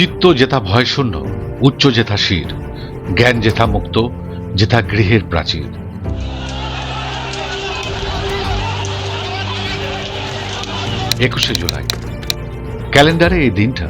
চিত্ত যেথা ভয়শূন্য, উচ্চ যেথা শির, জ্ঞান যেথা মুক্ত, যেথা গৃহের প্রাচীর। একুশে জুলাই। ক্যালেন্ডারে এই দিনটা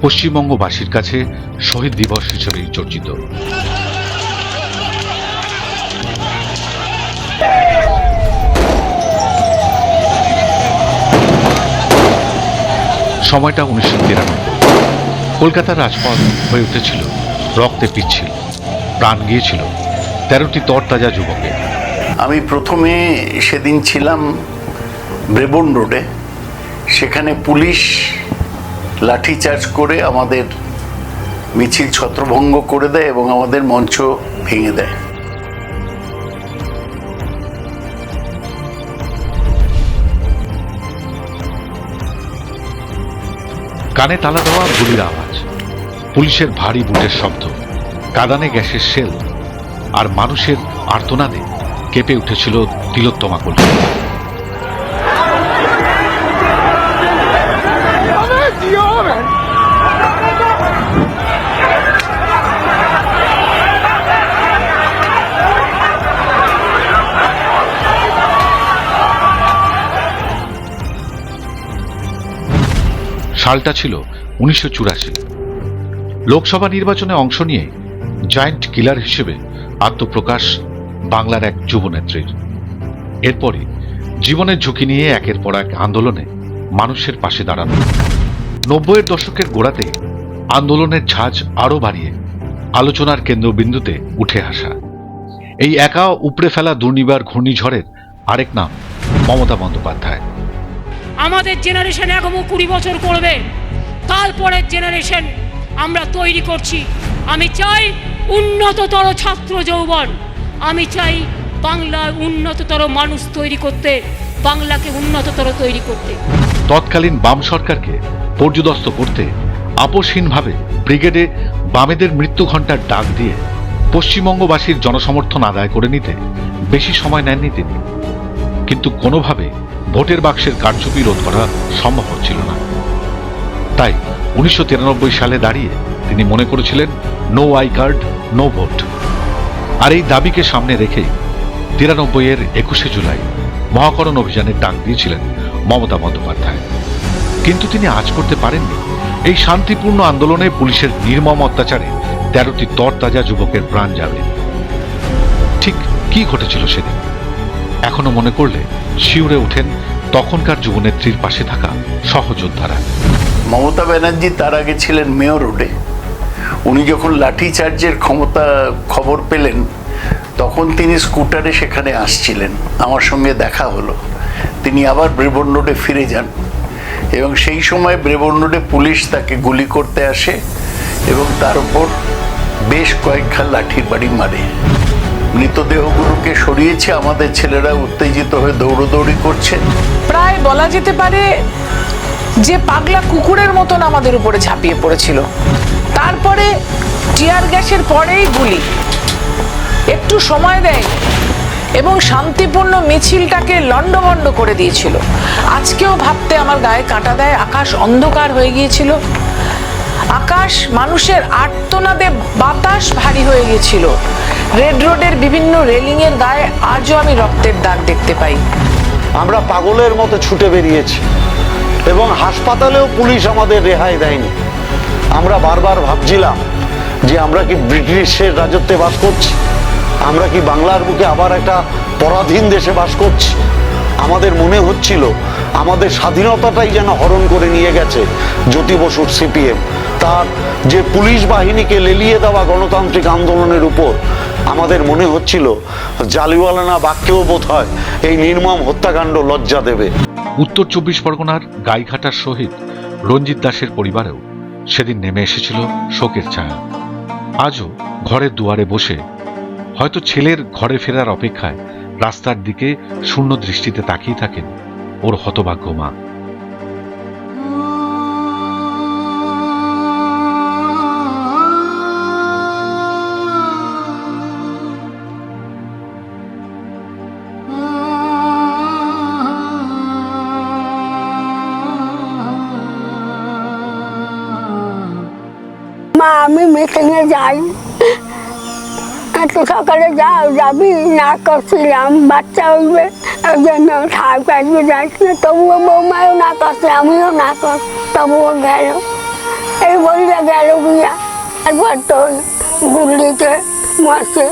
পশ্চিমবঙ্গবাসীর কাছে শহীদ দিবস হিসেবেই চর্চিত। সময়টা উনিশশো তিরানব্বই। কলকাতার রাজপথ হয়ে উঠেছিল, রক্তে পিচ্ছিল, প্রাণ গিয়েছিল তেরোটি তরতাজা যুবকে আমি প্রথমে সেদিন ছিলাম ব্রেবন রোডে। সেখানে পুলিশ লাঠিচার্জ করে আমাদের মিছিল ছত্রভঙ্গ করে দেয় এবং আমাদের মঞ্চ ভেঙে দেয়। কানে তালা দেওয়া গুলির আওয়াজ, পুলিশের ভারী বুটের শব্দ, কাদানে গ্যাসের সেল আর মানুষের আর্তনাদে কেঁপে উঠেছিল তিলোত্তমা কলকাতা সালটা ছিল উনিশশো চুরাশি। লোকসভা নির্বাচনে অংশ নিয়ে জায়েন্ট কিলার হিসেবে আত্মপ্রকাশ বাংলার এক যুবনেত্রীর এরপরই জীবনের ঝুঁকি নিয়ে একের পর এক আন্দোলনে মানুষের পাশে দাঁড়ানো। নব্বইয়ের দশকের গোড়াতে আন্দোলনের ঝাঁজ আরও বাড়িয়ে আলোচনার কেন্দ্রবিন্দুতে উঠে আসা। এই একা উপড়ে ফেলা দুর্নিবার ঘূর্ণিঝড়ের আরেক নাম মমতা বন্দ্যোপাধ্যায়। আমাদের জেনারেশন এখনও কুড়ি বছর করবে তারপরের জেনারেশন আমরা তৈরি করছি। আমি চাই উন্নততর ছাত্র যৌবন। আমি চাই বাংলার উন্নততর মানুষ তৈরি করতে, বাংলাকে উন্নততর তৈরি করতে। তৎকালীন বাম সরকারকে পর্যদস্ত করতে, আপোষহীনভাবে ব্রিগেডে বামেদের মৃত্যু ঘণ্টার ডাক দিয়ে পশ্চিমবঙ্গবাসীর জনসমর্থন আদায় করে নিতে বেশি সময় নেননি তিনি। কিন্তু কোনোভাবে ভোটের বাক্সের কারচুপি রোধ করা সম্ভব হচ্ছিল না। তাই উনিশশো তিরানব্বই সালে দাঁড়িয়ে তিনি মনে করেছিলেন, no I card, no vote. আর এই দাবিকে সামনে রেখে তিরানব্বই এর একুশে জুলাই মহাকরণ অভিযানের ডাক দিয়েছিলেন মমতা বন্দ্যোপাধ্যায়। কিন্তু তিনি আজ করতে পারেননি। এই শান্তিপূর্ণ আন্দোলনে পুলিশের নির্মম অত্যাচারে তেরোটি তরতাজা যুবকের প্রাণ যাবে। ঠিক কি ঘটেছিল সেদিন? এখনও মনে করলে শিউরে ওঠেন তখনকার যুবনেত্রীর পাশে থাকা সহযোদ্ধারা। মমতা ব্যানার্জি তার আগে ছিলেন মেয়র রোডে। উনি যখন লাঠি চার্জের ক্ষমতা খবর পেলেন, তখন তিনি স্কুটারে সেখানে আসছিলেন। আমার সঙ্গে দেখা হলো। তিনি আবার ব্রেবন রোডে ফিরে যান এবং সেই সময় ব্রেবন রোডে পুলিশ তাকে গুলি করতে আসে এবং তার উপর বেশ কয়েকখান লাঠির বাড়ি মারে। মৃতদেহগুলোকে সরিয়েছে, আমাদের ছেলেরা উত্তেজিত হয়ে দৌড়দৌড়ি করছে। প্রায় বলা যেতে পারে যে পাগলা কুকুরের মতন আমাদের উপরে ঝাঁপিয়ে পড়েছিল। তারপরে টিয়ার গ্যাসের পরেই গুলি। একটু সময় দেয় এবং শান্তিপূর্ণ মিছিলটাকে লণ্ডভণ্ড করে দিয়েছিল। আজকেও ভাবতে আমার গায়ে কাঁটা দেয়, আকাশ অন্ধকার হয়ে গিয়েছিল। আকাশ মানুষের আর্তনাদে বাতাস ভারী হয়ে গিয়েছিল। রেড রোডের বিভিন্ন রেলিংয়ের গায়ে আজও আমি রক্তের দাগ দেখতে পাই। আমরা পাগলের মতো ছুটে বেরিয়েছি এবং হাসপাতালেও পুলিশ আমাদের রেহাই দেয়নি। আমরা বারবার ভাবছিলাম যে আমরা কি ব্রিটিশের রাজত্বে বাস করছি? আমরা কি বাংলার বুকে আবার একটা পরাধীন দেশে বাস করছি? আমাদের মনে হচ্ছিল আমাদের স্বাধীনতাটাই যেন হরণ করে নিয়ে গেছে জ্যোতি বসুর সিপিএম। তার যে পুলিশ বাহিনীকে লেলিয়ে দেওয়া গণতান্ত্রিক আন্দোলনের উপর আমাদের মনে হচ্ছিল জালিওয়ালানা বাক্যেও বোধ হয় এই নির্মম হত্যাকাণ্ড লজ্জা দেবে। উত্তর চব্বিশ পরগনার গাইঘাটার শহীদ রঞ্জিত দাসের পরিবারেও সেদিন নেমে এসেছিল শোকের ছায়া। আজও ঘরের দুয়ারে বসে হয়তো ছেলের ঘরে ফেরার অপেক্ষায় রাস্তার দিকে শূন্য দৃষ্টিতে তাকিয়ে থাকেন ওর হতভাগ্য মা। মিটিংয়ে যাই। এত সকালে যাও, যাবি? না করছিলাম। বাচ্চা হইবে ওই জন্য ঠাই পাইবে যাইছি না তবুও বৌমাও না করছে, আমিও না কর তবুও গেল। এই বললে গেল গিয়া একবার তো গুল্লিতে মারছে,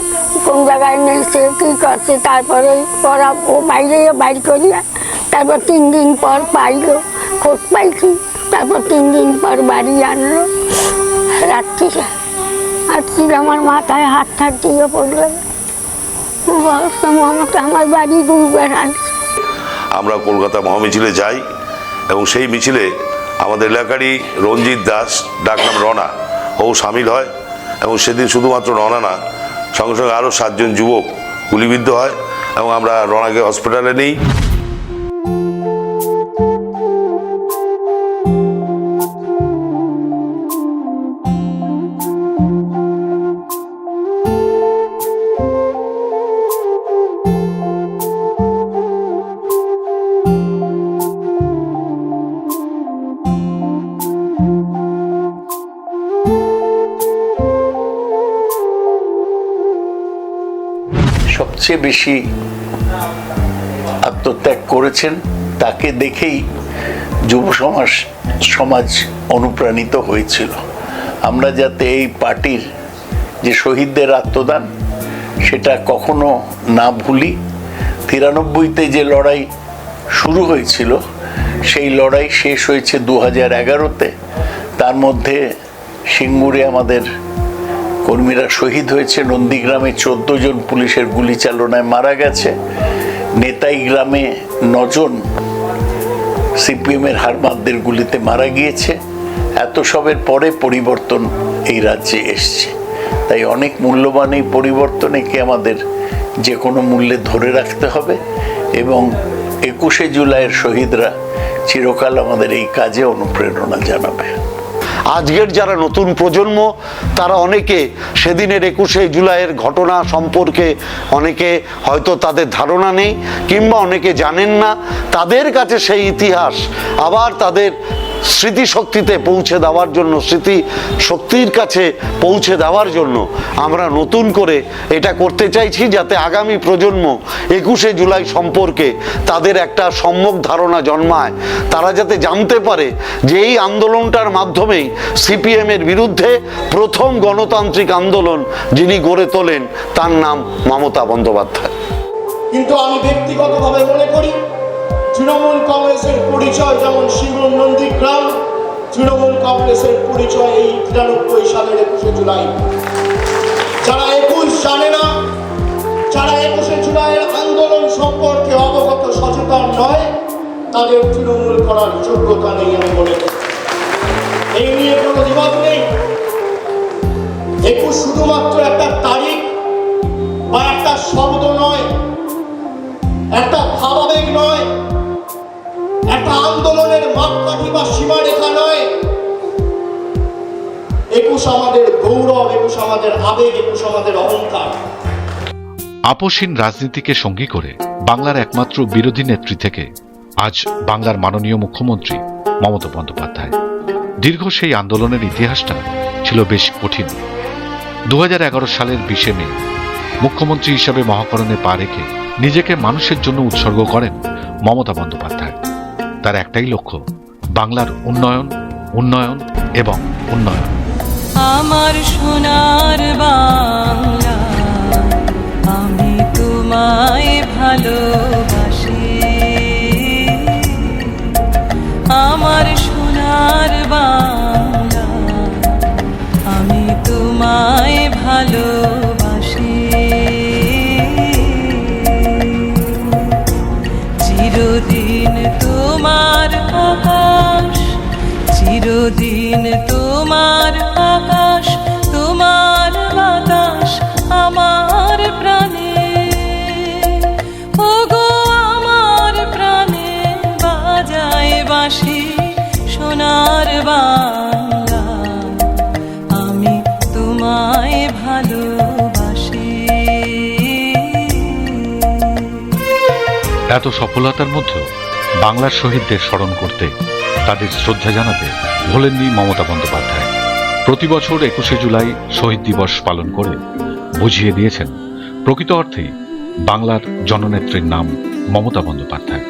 কোন জায়গায় নিয়েছে, কী করছে, তারপরে ওরা ও বাইরে বাইর করিয়া তারপর তিন দিন পর পাইলো। খোঁজ পাইছি, তারপর তিন দিন পর বাড়ি আনলো। রাত্রিরে। আমার মাথায় হাত ঠাত দিয়ে পড়ল বলছে আমার বাড়ি দুই আমরা কলকাতা মহামিছিলে যাই এবং সেই মিছিলে আমাদের এলাকারই রঞ্জিত দাস ডাকনাম রনা, ও সামিল হয় এবং সেদিন শুধুমাত্র রনা না, সঙ্গে সঙ্গে আরও সাতজন যুবক গুলিবিদ্ধ হয় এবং আমরা রনাকে হসপিটালে নিই। সবচেয়ে বেশি আত্মত্যাগ করেছেন, তাকে দেখেই যুব সমাজ সমাজ অনুপ্রাণিত হয়েছিল। আমরা যাতে এই পার্টির যে শহীদদের আত্মদান, সেটা কখনো না ভুলি, তিরানব্বইতে যে লড়াই শুরু হয়েছিল, সেই লড়াই শেষ হয়েছে দু হাজার এগারোতে। তার মধ্যে সিঙ্গুরে আমাদের কর্মীরা শহীদ হয়েছে। নন্দীগ্রামে চোদ্দ জন পুলিশের গুলি চালনায় মারা গেছে। নেতাই গ্রামে নজন সিপিএমের হারমাদদের গুলিতে মারা গিয়েছে। এত সবের পরে পরিবর্তন এই রাজ্যে এসছে। তাই অনেক মূল্যবান এই পরিবর্তনকে আমাদের যে কোনো মূল্যে ধরে রাখতে হবে এবং একুশে জুলাইয়ের শহীদরা চিরকাল আমাদের এই কাজে অনুপ্রেরণা জানাবে আজকের যারা নতুন প্রজন্ম, তারা অনেকে সেদিনের একুশে জুলাইয়ের ঘটনা সম্পর্কে অনেকে হয়তো তাদের ধারণা নেই কিংবা অনেকে জানেন না। তাদের কাছে সেই ইতিহাস, আবার তাদের স্মৃতিশক্তিতে পৌঁছে দেওয়ার জন্য স্মৃতি শক্তির কাছে পৌঁছে দেওয়ার জন্য আমরা নতুন করে এটা করতে চাইছি যাতে আগামী প্রজন্ম একুশে জুলাই সম্পর্কে তাদের একটা সম্যক ধারণা জন্মায়। তারা যাতে জানতে পারে যে এই আন্দোলনটার মাধ্যমেই সিপিএমের বিরুদ্ধে প্রথম গণতান্ত্রিক আন্দোলন যিনি গড়ে তোলেন, তার নাম মমতা বন্দ্যোপাধ্যায়। কিন্তু আমি ব্যক্তিগতভাবে মনে করি তৃণমূল কংগ্রেসের পরিচয় যেমন শিবন নন্দীগ্রাম তৃণমূল কংগ্রেসের পরিচয় এই তিরানব্বই সালের একুশে জুলাই। যারা একুশ জানে না, যারা একুশে জুলাইয়ের আন্দোলন সম্পর্কে অবগত সচেতন নয়, তাদের তৃণমূল করার যোগ্যতা নেই আমি বলে এই নিয়ে কোনো দ্বিমত নেই। একুশ শুধুমাত্র একটা তারিখ বা একটা শব্দ নয়, একটা ভাবাবেগ মাপকাঠি বা সীমারেখা নয়। একুশ আমাদের গৌরব, একুশ আমাদের আবেগ, একুশ আমাদের অহংকার। আপসহীন রাজনীতিকে সঙ্গী করে বাংলার একমাত্র বিরোধী নেত্রী থেকে আজ বাংলার মাননীয় মুখ্যমন্ত্রী মমতা বন্দ্যোপাধ্যায়। দীর্ঘ সেই আন্দোলনের ইতিহাসটা ছিল বেশ কঠিন। দু হাজার এগারো সালের বিশে মে, মুখ্যমন্ত্রী হিসাবে মহাকরণে পা রেখে নিজেকে মানুষের জন্য উৎসর্গ করেন মমতা বন্দ্যোপাধ্যায়। তার একটাই লক্ষ্য বাংলার উন্নয়ন উন্নয়ন এবং উন্নয়ন। আমার সোনার বাংলা তোমার আকাশ। চিরদিন তোমার আকাশ, তোমার বাতাস আমার প্রাণে। সোনার বাংলা। আমি তোমায় ভালোবাসি। এত সফলতার মধ্যেও বাংলার শহীদদের স্মরণ করতে তাদের শ্রদ্ধা জানাতে ভোলেননি মমতা বন্দ্যোপাধ্যায়। প্রতি বছর একুশে জুলাই শহীদ দিবস পালন করে বুঝিয়ে দিয়েছেন প্রকৃত অর্থেই বাংলার জননেত্রীর নাম মমতা বন্দ্যোপাধ্যায়।